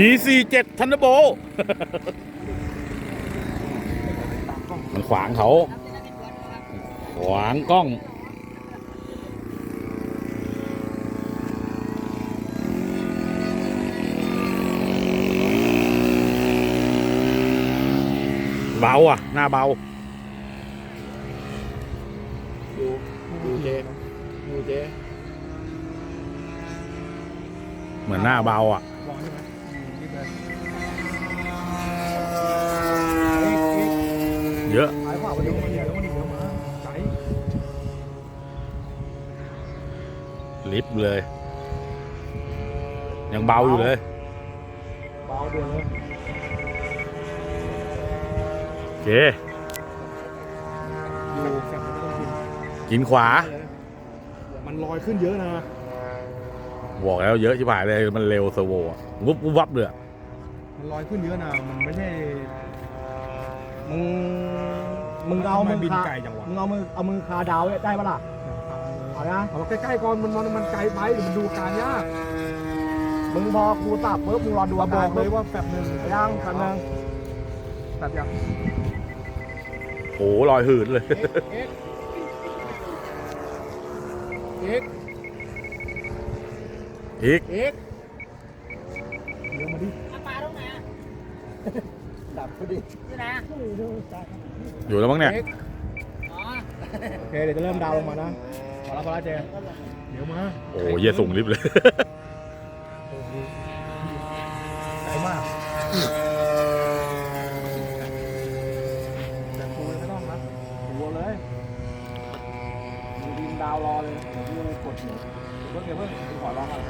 P47 ทันเดอร์โบ มันขวางเขา ขวางกล้องเบาอะ หน้าเบาดูดูเจดูเจ เหมือนหน้าเบาอะ เลยเยอะขายขวาไปดูมันเดี๋ยวมันอีกเดี๋ยวมาไกลิฟต์เลย ยังเบาอยู่เลย เบาเดือดเลยโอเคดูแฟนไม่ต้องกินกินขวา มันลอยขึ้นเยอะนะ บอกแล้วเยอะชิบหายเลย มันเร็วเซอร์โวอะวุบวุบวับเลยอะ มันลอยขึ้นเยอะนะมันไม่ใช่ มึงมึงเอามือบินไกลจังวะมึงเอามือเอามือคาดาวได้ปะล่ะเอานะเอาใกล้ๆก่อนมันมันมันไกลไปเดี๋ยวมันดูการยากมึงพอกูตับปุ๊บมึงรอดูมาอาบกาอรกเลยว่าแบบหนึ่งยังกันหนึ่งแบบยังโอ้ลอยหืดเลยเอ็กอีกเอ็กเดี๋ยวมาดิ ดับพอดีอยู่ไหนอะอยู่แล้วมั้งเนี่ยเอ็กอ๋อโอเค เดี๋ยวจะเริ่มดาวลงมานะพอแล้วพอแล้วเจเดี๋ยวมาโอ้เยี่ยสูงลิฟต์เลย ไกลมากแต่กูไม่ต้องนะหัวเลยมึงบินดาวรอเลยเดี๋ยวกูกดอยู่เดี๋ยวเพิ่งเดี๋ยวเพิ่งกูขอลองก่อน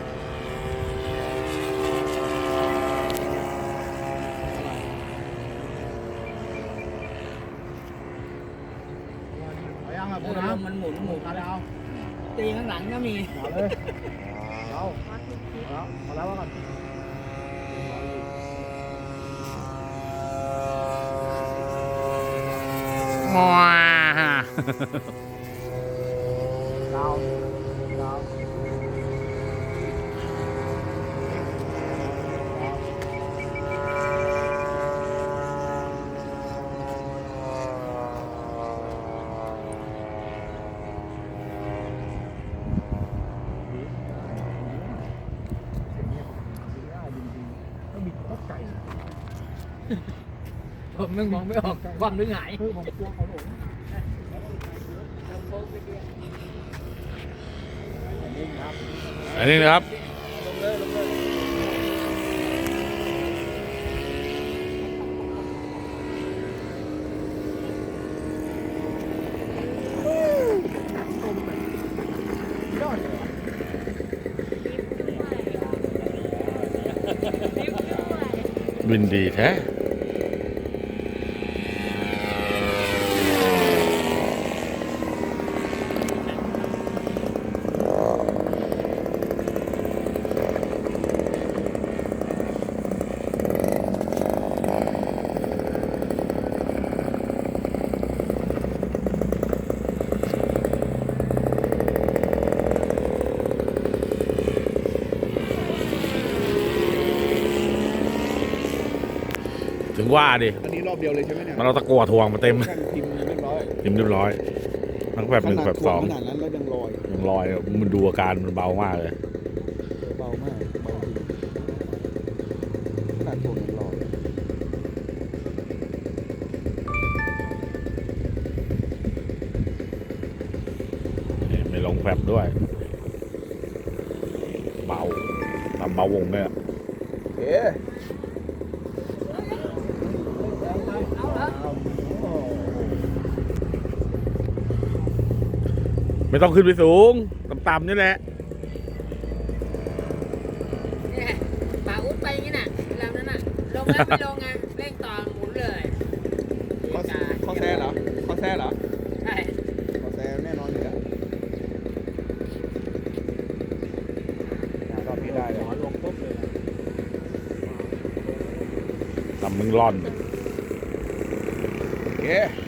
เอายังอะเอพูอดนะลมมันหมุนหมุนมาแล้วตีข้างหลังก็มีมาเลยเอาเอาแล้วมาแล้วว่ากันว้าดาวดาว ผมมึงมองไม่ออกความหรือหงายคือผมกลัวเขาหลงอันนี้นะครับ วินดี ถึงว่าดิอันนี้รอบเดียวเลยใช่ไหมเนี่ยมันเอาตะกั่วถ่วงมาเต็มแข่งพิมพ์เรียบร้อยทิมเรียบร้อยทั้งแบบหนึ่งแบบสองขนาดนั้นแล้วยังลอยยังลอยอะมันดูอาการมันเบามากเลยเบามากเบาจริงขนาดถ่วงยังลอยนี่ไม่ลงแฟบด้วย เบาทำเบาวงเนี่ยโอ ไม่ต้องขึ้นไปสูง ต่ำๆนี่แหละเนี่ยปลาอุ้ดไปอย่างนี้น่ะลำนั้นน่ะ ลงแล้วไม่ลงไงเร่งต่อหมุนเลยข้อข้อแท้เหรอข้อแท้เหรอใช่ข้อแท้แน่นอนอยู่แล้วรอบนี้ได้เลยลงปุ๊บเลยลำมึงร่อนโอเคโอ้โห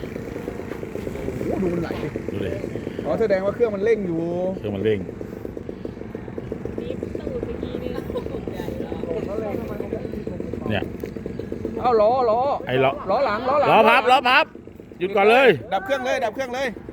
ดูมันไหลดิดูเลยอ๋อแสดงว่าเครื่องมันเร่งอยู่ เครื่องมันเร่งตีตูดไปทีนึงใหญ่หรอเขาเร่งทำไมเขาไม่มีผมเนี่ยเอาล้อล้อไอ้ล้อล้อหลังล้อหลังล้อพับล้อพับหยุดก่อนเลย ดับเครื่องเลย ดับเครื่องเลยเ